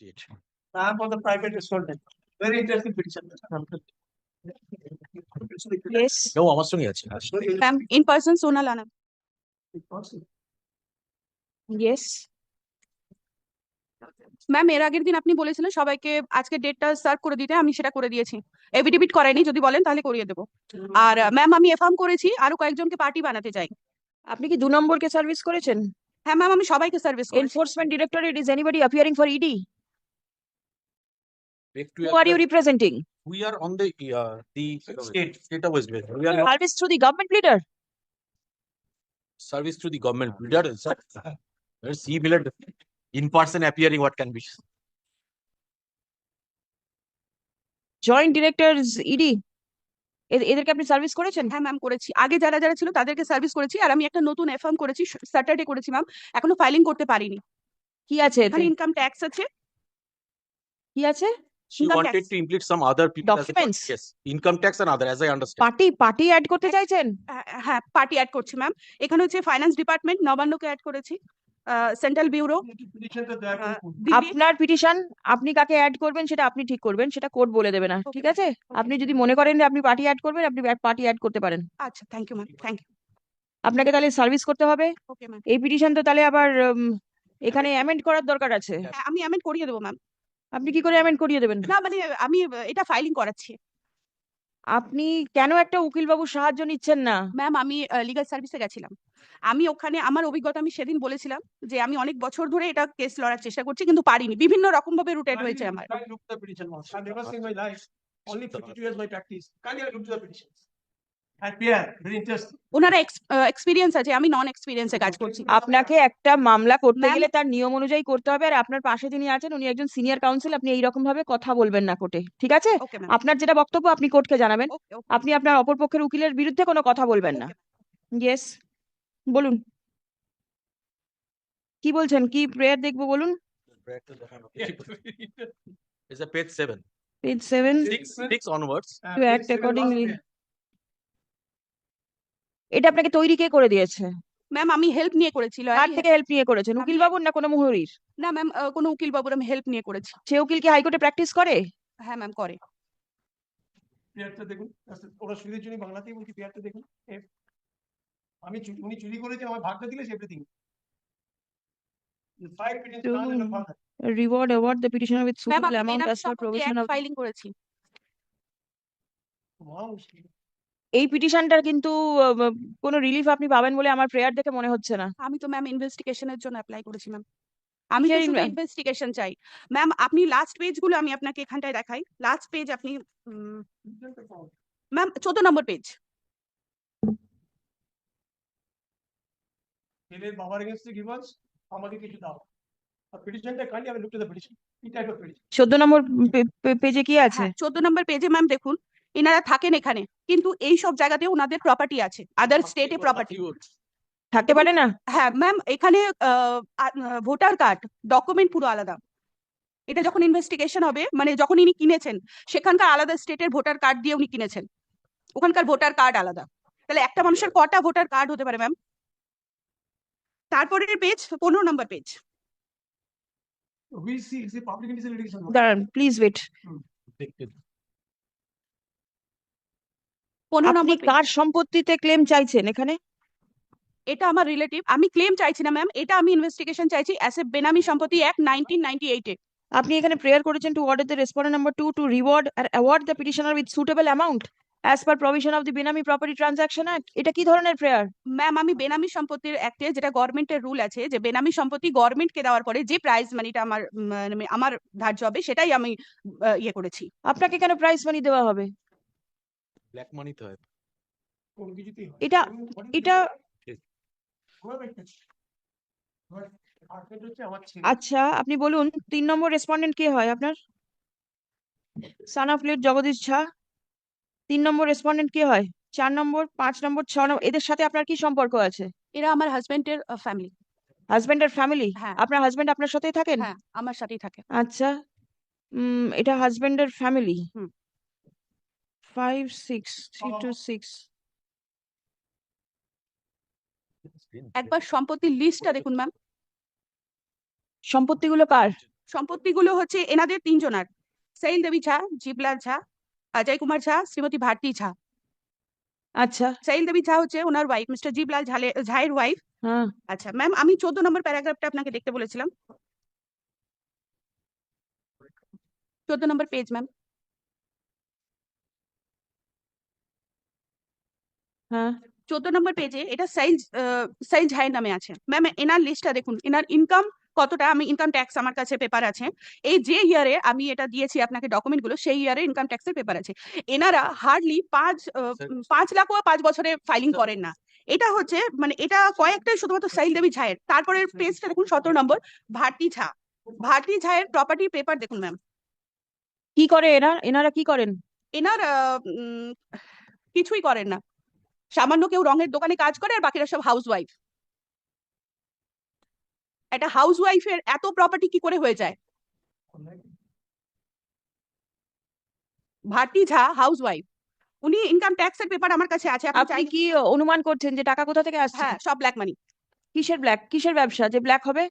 68. Ma'am for the private respondent. Very interesting petition. Yes, No, আমার সঙ্গে আছে ma'am, in person Sonal Anand. Yes. Ma'am এর আগের দিন আপনি বলেছিলেন সবাইকে আজকে ডেটটা সার্ভ করে দিতে আমি সেটা করে দিয়েছি এভিডেভিট করাইনি যদি বলেন তাহলে করিয়ে দেবো আর ম্যাম আমি এফার্ম করেছি আরও কয়েকজনকে পার্টি বানাতে চাই আপনি কি দু নম্বরকে সার্ভিস করেছেন হ্যাঁ ম্যাম আমি সবাইকে সার্ভিস করেছি enforcement directorate is anybody appearing for ED Back to who are We are on the, uh, the state, state of West Bengal. We are service through the government leader service to the government. That there's similar in person appearing what can be. Joint directors ED এদেরকে আপনি service করেছেন? হ্যাঁ ma'am করেছি। আগে যারা যারা ছিল তাদেরকে সার্ভিস করেছি আর আমি একটা নতুন এফার্ম করেছি স্যাটারডে করেছি ম্যাম এখনও ফাইলিং করতে পারিনি। কি আছে এখানে ইনকাম ট্যাক্স আছে। কি আছে? She Income wanted tax. to include some other people. as a Yes, income tax and other, as I understand. Party party add করতে চাইছেন? হ্যাঁ, হ্যাঁ পার্টি অ্যাড করছি ম্যাম এখানে হচ্ছে ফাইন্যান্স ডিপার্টমেন্ট নবান্নকে অ্যাড করেছি সেন্ট্রাল ব্যুরো. আপনার পিটিশন আপনি কাকে অ্যাড করবেন সেটা আপনি ঠিক করবেন সেটা কোর্ট বলে দেবে না ঠিক আছে? আপনি যদি মনে করেন যে আপনি পার্টি অ্যাড করবেন আপনি পার্টি অ্যাড করতে পারেন। আচ্ছা thank you ma'am thank you আপনাকে তাহলে সার্ভিস করতে হবে। ওকে ম্যাম এই পিটিশন তো তাহলে আবার এখানে অ্যামেন্ড করার দরকার আছে। আমি অ্যামেন্ড করিয়ে দেবো ম্যাম আপনি কি করে অ্যামেন্ড করিয়ে দেবেন? না মানে আমি এটা ফাইলিং করাচ্ছি। আপনি কেন একটা উকিল বাবুর সাহায্য নিচ্ছেন না? ম্যাম আমি লিগাল সার্ভিসে গেছিলাম। আমি ওখানে আমার অভিজ্ঞতা আমি সেদিন বলেছিলাম যে আমি অনেক বছর ধরে এটা কেস লড়ার চেষ্টা করছি কিন্তু পারিনি। বিভিন্ন রকম ভাবে রুটেড হয়েছে আমার। ওনারা এক্সপিরিয়েন্স আছে। আমি নন এক্সপিরিয়েন্সে কাজ করছি। আপনাকে একটা মামলা করতে গেলে তার নিয়ম অনুযায়ী করতে হবে আর আপনার পাশে যিনি আছেন উনি একজন সিনিয়র কাউন্সিল আপনি এইরকম ভাবে কথা বলবেন না কোর্টে। ঠিক আছে? আপনার যেটা বক্তব্য আপনি কোর্টকে জানাবেন। আপনি আপনার অপর পক্ষের উকিলের বিরুদ্ধে কোনো কথা বলবেন না। ইয়েস বলুন। কি বলছেন? কি প্রেয়ার দেখব বলুন? Page seven, page seven six, six onwards. Uh, To এটা আপনাকে তৈরি কে করে দিয়েছে? ম্যাম আমি হেল্প নিয়ে করেছি কার থেকে হেল্প নিয়ে করেছেন? উকিল বাবুর না কোনো মুহুরির? না ম্যাম কোনো উকিল বাবুর আমি হেল্প নিয়ে করেছি। সে উকিল কি হাইকোর্টে প্র্যাকটিস করে? হ্যাঁ ম্যাম করে। পেয়ারটা দেখুন আস্তে- ওরা সুদের জন্য বাংলাতেই বলছি পেয়ারটা দেখুন আমি উনি চুরি করেছে আমার ভাগটা দিলে everything To- none the father. Reward award the petitioner with ma'am suitable আমি amount benami as per provision of filing করেছি। Wow. এই পিটিশনটার কিন্তু কোনো রিলিফ আপনি পাবেন বলে আমার প্রেয়ার দেখে মনে হচ্ছে না। আমি তো ম্যাম ইনভেস্টিগেশনের জন্য অ্যাপ্লাই করেছি ম্যাম আমি তো শুধু ইনভেস্টিগেশন চাই। ম্যাম আপনি লাস্ট পেজগুলো আমি আপনাকে এখানটায় দেখাই। লাস্ট পেজ আপনি ম্যাম চোদ্দ নম্বর পেজ ছেলের বাবার কিছু দাও। আর পিটিশনটা কাইন্ডলি আমি লুক টু দ্য পিটিশন কি টাইপ অফ পিটিশন চোদ্দ নম্বর পেজে কি আছে? হ্যাঁ চোদ্দ নম্বর পেজে ম্যাম দেখুন এনারা থাকেন এখানে। কিন্তু এই সব জায়গাতে ওনাদের প্রপার্টি আছে। আদার স্টেটে প্রপার্টি থাকতে পারে না? হ্যাঁ ম্যাম এখানে ভোটার কার্ড ডকুমেন্ট পুরো আলাদা। এটা যখন ইনভেস্টিগেশন হবে মানে যখন ইনি কিনেছেন সেখানকার আলাদা স্টেটের ভোটার কার্ড দিয়ে উনি কিনেছেন। ওখানকার ভোটার কার্ড আলাদা। তাহলে একটা মানুষের কটা ভোটার কার্ড হতে পারে ম্যাম তারপরের পেজ পনেরো নম্বর page we see is a public interest litigation দাঁড়ান প্লিজ ওয়েট পনেরো আপনি নম্বর কার সম্পত্তিতে ক্লেম চাইছেন এখানে? এটা আমার রিলেটিভ আমি ক্লেম চাইছি না ম্যাম এটা আমি ইনভেস্টিগেশন চাইছি অ্যাস এ বেনামি সম্পত্তি অ্যাক্ট নাইনটিন নাইনটি এইটে আপনি এখানে প্রেয়ার করেছেন to order the respondent number two to reward R award the petitioner with suitable amount as per provision of the benami property transaction act এটা কি ধরনের prayer ma'am আমি বেনামি সম্পত্তির অ্যাক্টে যেটা গভর্নমেন্টের রুল আছে যে বেনামি সম্পত্তি গভর্নমেন্টকে দেওয়ার পরে যে প্রাইজ মানিটা আমার মানে আমার ধার্য হবে সেটাই আমি আহ, ইয়ে করেছি। আপনাকে কেন প্রাইস মানি দেওয়া হবে? Black money তো হয়। কোন কিছুতেই হয়। এটা- এটা। আচ্ছা আপনি বলুন তিন নম্বর রেসপন্ডেন্ট কে হয় আপনার son of late Jagdish Jha তিন নম্বর রেসপন্ডেন্ট কে হয় চার নম্বর পাঁচ নম্বর ছ নম্বর এদের সাথে আপনার কি সম্পর্ক আছে এরা আমার হাজবেন্ডের ফ্যামিলি হাজবেন্ড আর ফ্যামিলি হ্যাঁ। আপনার হাজবেন্ড আপনার সাথেই থাকেন হ্যাঁ আমার সাথেই থাকে আচ্ছা উম এটা হাজবেন্ডের family hmm. Five six three two six একবার সম্পত্তির লিস্টটা দেখুন ম্যাম সম্পত্তিগুলো কার? সম্পত্তিগুলো হচ্ছে এনাদের তিনজনার। সাইল দেবী ঝা জীবলাল ঝা অজয় কুমার ঝা শ্রীমতী ভারতী ঝা। আচ্ছা। সাইল দেবী ঝা হচ্ছে ওনার ওয়াইফ মিস্টার জীবলাল ঝালে ঝায়ের ওয়াইফ হ্যাঁ। আচ্ছা ম্যাম আমি চোদ্দ নম্বর প্যারাগ্রাফটা আপনাকে দেখতে বলেছিলাম। চোদ্দ নম্বর পেজ ম্যাম হ্যাঁ। চোদ্দ নম্বর পেজে এটা সাইজ সাইজ হাইয়ের নামে আছে। ম্যাম এনার লিস্টটা দেখুন। এনার ইনকাম কতটা? আমি ইনকাম ট্যাক্স আমার কাছে পেপার আছে। এই যে ইয়ারে আমি এটা দিয়েছি আপনাকে ডকুমেন্টগুলো সেই ইয়ারে ইনকাম ট্যাক্সের পেপার আছে। এনারা হার্ডলি পাঁচ পাঁচ লাখ বা পাঁচ বছরে ফাইলিং করেন না। এটা হচ্ছে মানে এটা কয়েকটাই শুধুমাত্র সাইল দেবী ঝায়ের তারপরে পেজটা দেখুন সতেরো নম্বর ভারতী ঝা। ভারতী ঝায়ের প্রপার্টি পেপার দেখুন ম্যাম কি করে এরা? এনারা কি করেন? এনার কিছুই করেন না। সামান্য কেউ রঙের দোকানে কাজ করে আর বাকিরা সব হাউস ওয়াইফ একটা হাউস ওয়াইফের এত প্রপার্টি কি করে হয়ে যায়? ভারতী ঝা হাউস ওয়াইফ উনি ইনকাম ট্যাক্সের পেপার আমার কাছে আছে আপনি কি অনুমান করছেন যে টাকা কোথা থেকে আসছে? হ্যাঁ সব ব্ল্যাক মানি কিসের ব্ল্যাক কিসের ব্যবসা? যে ব্ল্যাক হবে?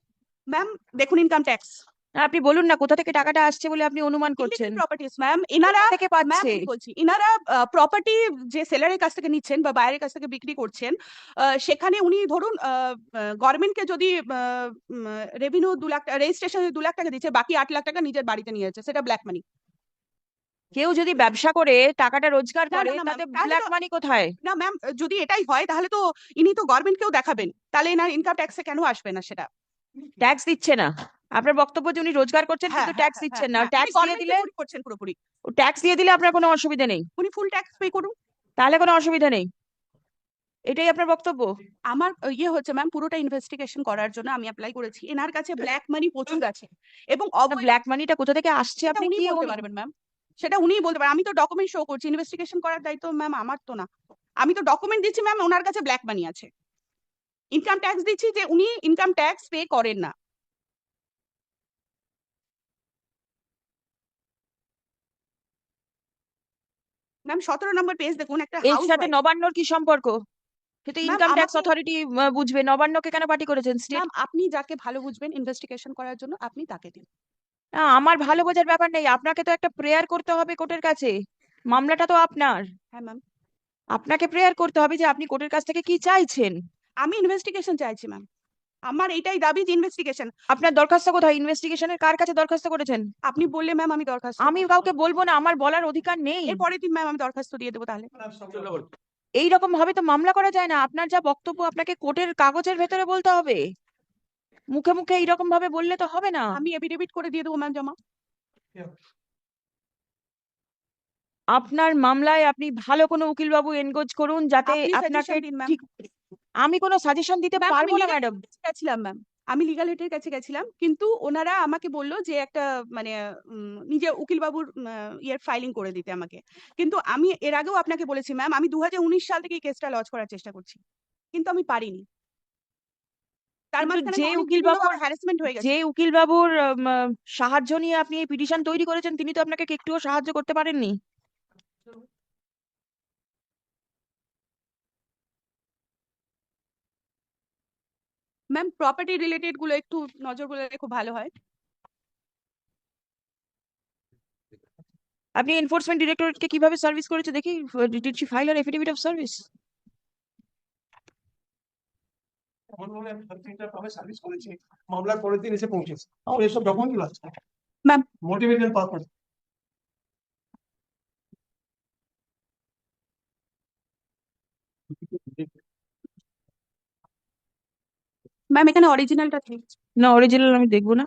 ম্যাম দেখুন ইনকাম ট্যাক্স আপনি বলুন না কোথা থেকে টাকাটা আসছে বলে আপনি অনুমান করছেন? প্রপার্টিস ম্যাম এনারা থেকে পাচ্ছে? বলছি? ইনারা প্রপার্টি যে সেলারের কাছ থেকে নিচ্ছেন বা বাইরের কাছ থেকে বিক্রি করছেন সেখানে উনি ধরুন গভর্নমেন্টকে যদি রেভিনিউ দু লাখ রেজিস্ট্রেশনে দু লাখ টাকা দিচ্ছে বাকি আট লাখ টাকা নিজের বাড়িতে নিয়ে যাচ্ছে সেটা ব্ল্যাক মানি কেউ যদি ব্যবসা করে টাকাটা রোজগার করে তাতে তাহলে ব্ল্যাক মানি কোথায়? না ম্যাম যদি এটাই হয় তাহলে তো ইনি তো গভর্নমেন্টকেও দেখাবেন। তাহলে এনার ইনকাম ট্যাক্সে কেন আসবে না সেটা? ট্যাক্স দিচ্ছে না। আপনার বক্তব্য যে উনি রোজগার করছেন হ্যাঁ কিন্তু ট্যাক্স দিচ্ছেন না। ট্যাক্স দিয়ে দিলে করছেন পুরোপুরি। ট্যাক্স দিয়ে দিলে আপনার কোনো অসুবিধা নেই। উনি ফুল ট্যাক্স পে করুন। তাহলে কোনো অসুবিধা নেই। এটাই আপনার বক্তব্য? আমার ইয়ে হচ্ছে ম্যাম পুরোটা ইনভেস্টিগেশন করার জন্য আমি অ্যাপ্লাই করেছি। এনার কাছে ব্ল্যাক মানি প্রচুর আছে। এবং ব্ল্যাক মানিটা কোথা থেকে আসছে? আপনি কি বলতে পারবেন ম্যাম সেটা উনিই বলতে পারেন। আমি তো ডকুমেন্ট শো করছি। ইনভেস্টিগেশন করার দায়িত্ব ম্যাম আমার তো না। আমি তো ডকুমেন্ট দিচ্ছি ম্যাম ওনার কাছে ব্ল্যাক মানি আছে। ইনকাম ট্যাক্স দিচ্ছি যে উনি ইনকাম ট্যাক্স পে করেন না। ম্যাম সতেরো নম্বর পেজ দেখুন একটা এর সাথে নবান্নর কি সম্পর্ক? সে তো Ma'am, ইনকাম ট্যাক্স অথরিটি বুঝবে। নবান্নকে কেন পার্টি করেছেন স্টেট ম্যাম আপনি যাকে ভালো বুঝবেন ইনভেস্টিগেশন করার জন্য আপনি তাকে দিন। না আমার ভালো বোঝার ব্যাপার নেই। আপনাকে তো একটা প্রেয়ার করতে হবে কোর্টের কাছে। মামলাটা তো আপনার। হ্যাঁ ম্যাম আপনাকে প্রেয়ার করতে হবে যে আপনি কোর্টের কাছ থেকে কি চাইছেন? আমি ইনভেস্টিগেশন চাইছি ম্যাম আমার এটাই দাবি যে ইনভেস্টিগেশন আপনার দরখাস্ত কোথায়? ইনভেস্টিগেশনের কার কাছে দরখাস্ত করেছেন? আপনি বললে ম্যাম আমি দরখাস্ত আমি কাউকে বলব না আমার বলার অধিকার নেই। এর পরের দিন ম্যাম আমি দরখাস্ত দিয়ে দেবো তাহলে। এই রকম ভাবে তো মামলা করা যায় না। আপনার যা বক্তব্য আপনাকে কোর্টের কাগজের ভেতরে বলতে হবে। মুখে মুখে এইরকম ভাবে বললে তো হবে না। আমি এফিডেভিট করে দিয়ে দেবো ম্যাম জমা। আপনার মামলায় আপনি ভালো কোনো উকিল বাবু এনগোজ করুন যাতে আপনাকে ম্যাম ঠিক আমি কোনো সাজেশন দিতে পারব না ম্যাডাম গেছিলাম ম্যাম আমি লিগাল হেডের কাছে গেছিলাম কিন্তু ওনারা আমাকে বলল যে একটা মানে নিজে উকিল বাবুর ইয়ের ফাইলিং করে দিতে আমাকে। কিন্তু আমি এর আগেও আপনাকে বলেছি ম্যাম আমি দুহাজার উনিশ সাল থেকে এই কেসটা লজ করার চেষ্টা করছি কিন্তু আমি পারিনি। তার যে উকিল উকিল বাবুর- হ্যারাসমেন্ট হয়ে গেছে। যে উকিল বাবুর সাহায্য নিয়ে আপনি এই পিটিশন তৈরি করেছেন তিনি তো আপনাকে একটুও সাহায্য করতে পারেননি? ম্যাম প্রপার্টি রিলেটেডগুলো একটু নজর বলে খুব ভালো হয় আপনি এনফোর্সমেন্ট ডিরেক্টরেটকে কীভাবে সার্ভিস করেছে দেখি ডিড শি ফাইল আর এফিডেভিট অফ সার্ভিস সার্ভিস দিন এসে পৌঁছেছে এসব Ma'am. মোটিভেশন পারপাস ম্যাম এখানে অরিজিনালটা ঠিক না অরিজিনাল আমি দেখব না।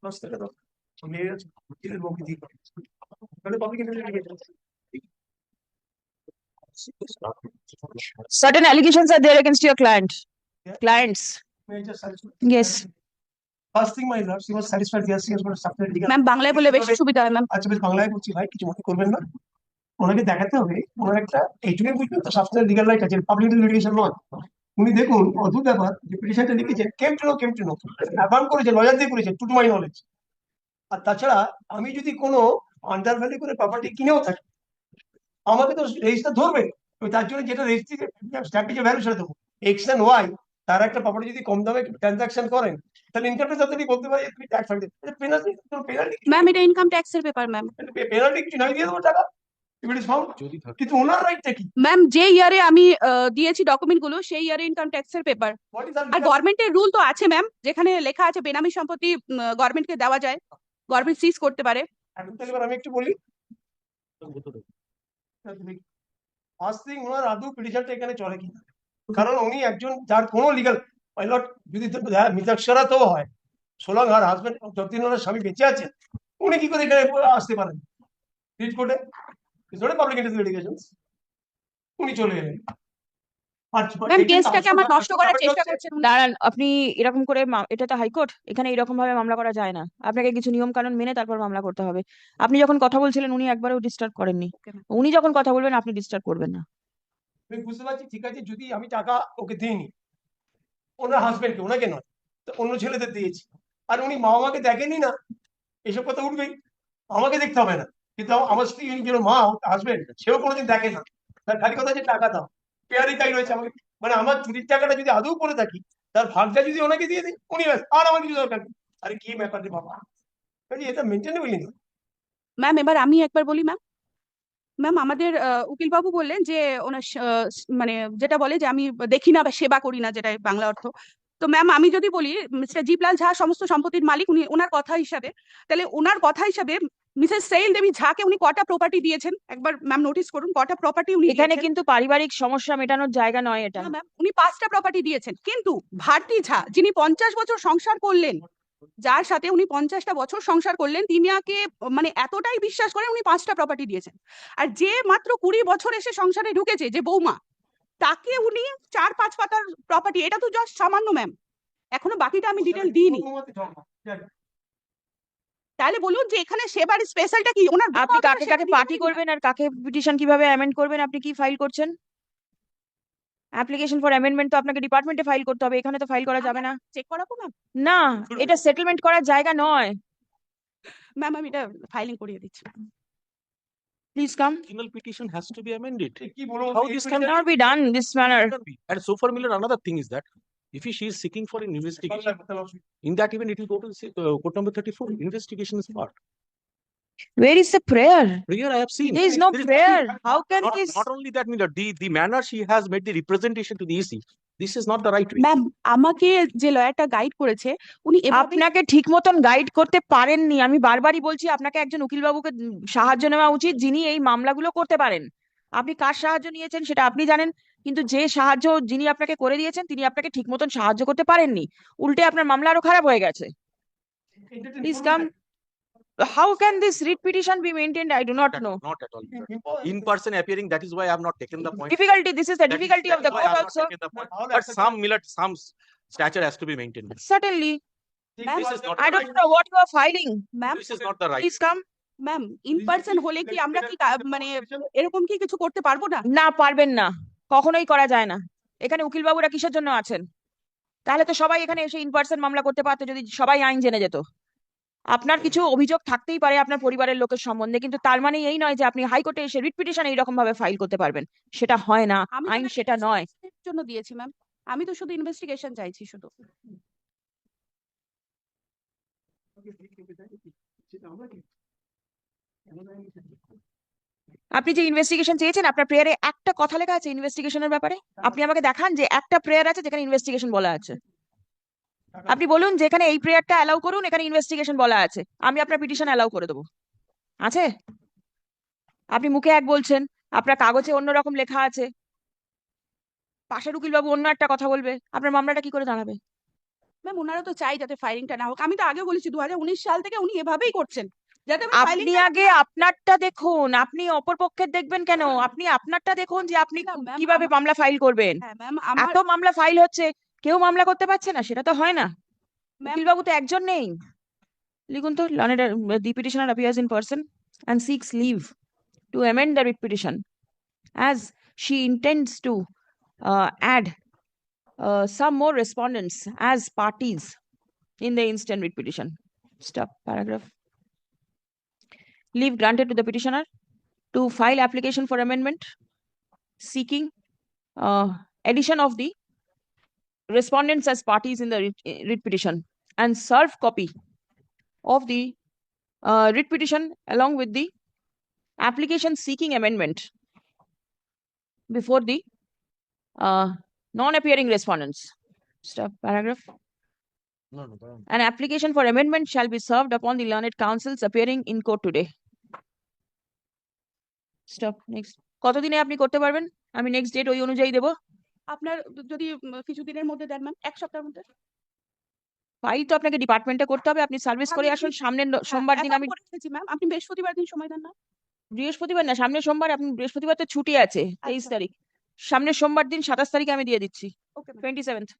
দশ টাকা দাও মেয়ে আছে উকিলের বউকে দিয়ে তাহলে public interview certain allegations are there against your client. Yeah. clients. Yes. First thing, my lord, she was satisfied, yes, she has got a substantive ma'am বাংলায় বললে বেশি সুবিধা হয় ম্যাম আচ্ছা বেশ বাংলায় বলছি ভাই কিছু মনে করবেন না। ওনাকে দেখাতে হবে ওনার একটা এইটুকুই বুঝবেন তো সাবস্টেন্স লিগাল রাইট আছে পাবলিক লিটিগেশন নয় উনি দেখুন অদ্ভুত ব্যাপার যে পিটিশনটা লিখেছেন came to know came to know অ্যাভান করেছে লয়ার দিয়ে করেছে টু মাই নলেজ আর তাছাড়া আমি যদি কোনো আন্ডার ভ্যালু করে প্রপার্টি কিনেও থাকি আমাকে তো রেজিস্টার ধরবে তার জন্য যেটা রেজিস্ট্রি স্ট্যাম্পে যে ভ্যালু সেটা দেবো। এক্স এন্ড ওয়াই তার একটা প্রপার্টি যদি কম দামে ট্রানজাকশন করেন তাহলে ইনকাম ট্যাক্স অথরিটি বলতে পারে তুমি ট্যাক্স পেনাল্টি পেনাল্টি ম্যাম এটা ইনকাম ট্যাক্সের পেপার ম্যাম পেনাল্টি কিছু নয় দিয়ে দেবো টাকা। কিন্তু ওনার রাইটটা কি? ম্যাম যে ইয়ারে আমি আহ, দিয়েছি ডকুমেন্টগুলো সেই ইয়ারে ইনকাম ট্যাক্সের পেপার আর গভর্নমেন্টের রুল তো আছে ম্যাম যেখানে লেখা আছে বেনামি সম্পত্তি গভর্নমেন্টকে দেওয়া যায়। গভর্নমেন্ট সিজ করতে পারে। আমি একটু বলি। এখানে চলে কিনা? কারণ উনি একজন যার কোনো লিগাল পাইলট যদি মিতাক্ষরা তো হয়। সোলং আর হাজবেন্ড যতদিন ওনার স্বামী বেঁচে আছে, উনি কি করে এখানে আসতে পারেন? রিট কোর্টে পাবলিক ইন্টারেস্ট উনি চলে এলেন। ম্যাম কেসটাকে আমার নষ্ট করার চেষ্টা করছেন। দাঁড়ান আপনি এরকম করে এটা তো হাইকোর্ট এখানে এরকম ভাবে মামলা করা যায় না। আপনাকে কিছু নিয়ম কানুন মেনে তারপর মামলা করতে হবে। আপনি যখন কথা বলছিলেন উনি একবারও ডিস্টার্ব করেননি। উনি যখন কথা বলবেন আপনি ডিস্টার্ব করবেন না। আমি বুঝতে পারছি ঠিক আছে যদি আমি টাকা ওকে দিইনি ওনার হাজবেন্ডকে ওনাকে নয় তো অন্য ছেলেদের দিয়েছি। আর উনি মা আমাকে দেখেনি না এসব কথা উঠবেই। আমাকে দেখতে হবে না। কিন্তু আম- আমার স্ত্রী উনি যেন মা হাজবেন্ড সেও কোনোদিন দেখে না। তার খালি কথা যে টাকা দাও। পেয়ারি তাই রয়েছে আমাকে। মানে আমার চুরির টাকাটা যদি আদৌ করে থাকি, তার ভাগটা যদি ওনাকে দিয়ে দিই, উনি ব্যাস, আর আমার কিছু দরকার নেই। আরে কি ব্যাপার রে বাবা। এটা মেনটেনেবলই না? ম্যাম এবার আমি একবার বলি ম্যাম ম্যাম আমাদের উকিল বাবু বললেন যে, ওনার মানে যেটা বলে যে, আমি দেখি না বা সেবা করি না, যেটা বাংলা অর্থ। তো ম্যাম আমি যদি বলি, মিস্টার জিপলাল ঝা সমস্ত সম্পত্তির মালিক, উনি ওনার কথা হিসাবে, তাহলে ওনার কথা হিসাবে মিসেস সেইল দেবী ঝাকে উনি কটা প্রপার্টি দিয়েছেন একবার ম্যাম নোটিস করুন কটা প্রপার্টি উনি এখানে? কিন্তু পারিবারিক সমস্যা মেটানোর জায়গা নয় এটা। ম্যাম উনি পাঁচটা প্রপার্টি দিয়েছেন কিন্তু ভারতী ঝা যিনি পঞ্চাশ বছর সংসার করলেন যার সাথে উনি পঞ্চাশটা বছর সংসার করলেন তিনি আগে মানে এতটাই বিশ্বাস করেন উনি পাঁচটা প্রপার্টি দিয়েছেন। আর যে মাত্র কুড়ি বছর এসে সংসারে ঢুকেছে যে বৌমা তাকে উনি চার পাঁচ পাতার প্রপার্টি এটা তো জাস্ট সামান্য ম্যাম এখনও বাকিটা আমি ডিটেল দিইনি। তাহলে বলুন যে এখানে সেবার স্পেশালটা কি? ওনার আপনি কাকে কাকে পার্টি করবেন আর কাকে পিটিশন কীভাবে অ্যামেন্ড করবেন? আপনি কি ফাইল করছেন? অ্যাপ্লিকেশন ফর অ্যামেন্ডমেন্ট তো আপনাকে ডিপার্টমেন্টে ফাইল করতে হবে এখানে তো ফাইল করা যাবে না। চেক করাবো ম্যাম না এটা সেটেলমেন্ট করার জায়গা নয়। ম্যাম আমি এটা ফাইলিং করিয়ে দিচ্ছি। Please come petition has to be amended. কি বলব How this can cannot be done this manner. And so far, Miller, another thing is that if she is seeking for an investigation, in that event, it will go to the uh, court number thirty-four, investigation is part. where is the prayer Prayer I have seen. there is no There is prayer nothing- how can Not, this not only that, Miller, the, the manner she has made the representation to the EC, this is not the right way. Ma'am আমাকে যে লয়ারটা guide করেছে উনি আপনাকে ঠিক মতন guide করতে পারেননি আমি বারবারই বলছি আপনাকে একজন উকিল বাবুকে উম সাহায্য নেওয়া উচিত যিনি এই মামলাগুলো করতে পারেন আপনি কার সাহায্য নিয়েছেন সেটা আপনি জানেন কিন্তু যে সাহায্য যিনি আপনাকে করে দিয়েছেন তিনি আপনাকে ঠিক মতন সাহায্য করতে পারেননি উল্টে আপনার মামলা আরও খারাপ হয়ে গেছে Please come. how can this writ petition be maintained i do not Not at- know Not at all. In person appearing, that is why I have not taken the point. difficulty this is the That difficulty that of the court also the. But some, Miller, some stature has to be maintained. certainly This is not i don't right. know what you are filing ma'am This is not the right. please come ma'am in person হলে কি আমরা কা- মানে এরকম কি কিছু করতে পারব না না পারবেন না কখনোই করা যায় না। এখানে উকিল বাবুরা কিসের জন্য আছেন? তাহলে তো সবাই এখানে এসে ইন পার্সন মামলা করতে পারতো যদি সবাই আইন জেনে যেত। আপনার কিছু অভিযোগ থাকতেই পারে আপনার পরিবারের লোকের সম্বন্ধে কিন্তু তার মানে এই নয় যে আপনি হাইকোর্টে এসে রিট পিটিশন এইরকম ভাবে ফাইল করতে পারবেন। সেটা হয় না। আইন সেটা নয়। এর জন্য দিয়েছি ম্যাম আমি তো শুধু ইনভেস্টিগেশন চাইছি শুধু। আপনি যে ইনভেস্টিগেশন চেয়েছেন, আপনার প্রেয়ারে একটা কথা লেখা আছে ইনভেস্টিগেশনের ব্যাপারে? আপনি আমাকে দেখান যে একটা প্রেয়ার আছে যেখানে ইনভেস্টিগেশন বলা আছে। আপনি বলুন যেখানে এই প্রেয়ারটা অ্যালাউ করুন, এখানে ইনভেস্টিগেশন বলা আছে। আমি আপনার পিটিশন অ্যালাউ করে দেবো। আছে? আপনি মুখে এক বলছেন, আপনার কাগজে অন্যরকম লেখা আছে। পাশের উকিল বাবু অন্য একটা কথা বলবে। আপনার মামলাটা কি করে দাঁড়াবে? ম্যাম ওনারা তো চাই যাতে ফাইলিংটা না হোক। আমি তো আগে বলেছি দু হাজার উনিশ সাল থেকে উনি এভাবেই করছেন। যাতে আপনি আগে আপনারটা দেখুন। আপনি অপর পক্ষের দেখবেন কেন? আপনি আপনারটা দেখুন যে আপনি কীভাবে মামলা ফাইল করবেন। হ্যাঁ এত মামলা ফাইল হচ্ছে কেউ মামলা করতে পারছে না সেটা তো হয় না। বাবু তো একজন নেই। লিখুন তো learned the petitioner appears in person and seeks leave petition as she intends to uh, add uh, some more respondents as parties in the instant writ petition. Stop paragraph. Leave granted to the petitioner to file application for amendment seeking uh, addition of the respondents as parties in the writ, writ petition and serve copy of the uh, writ petition along with the application seeking amendment before the uh, non-appearing respondents. Stop paragraph. No, no, no. An application for amendment shall be served upon the learned counsels appearing in court today. Stop, next. কতদিনে আপনি করতে পারবেন? আমি next date ওই অনুযায়ী দেবো। আপনার যদি কিছুদিনের মধ্যে দেন ম্যাম এক সপ্তাহের মধ্যে ফাইল তো আপনাকে ডিপার্টমেন্টে করতে হবে। আপনি সার্ভিস করে আসুন সামনের হ্যাঁ, সোমবার দিন আমি ম্যাম আপনি বৃহস্পতিবার দিন সময় দেন না বৃহস্পতিবার না সামনের সোমবার আপনি বৃহস্পতিবার তো ছুটি আছে তেইশ আচ্ছা। তারিখ সামনের সোমবার দিন সাতাশ তারিখে আমি দিয়ে দিচ্ছি টোয়েন্টি সেভেন্থ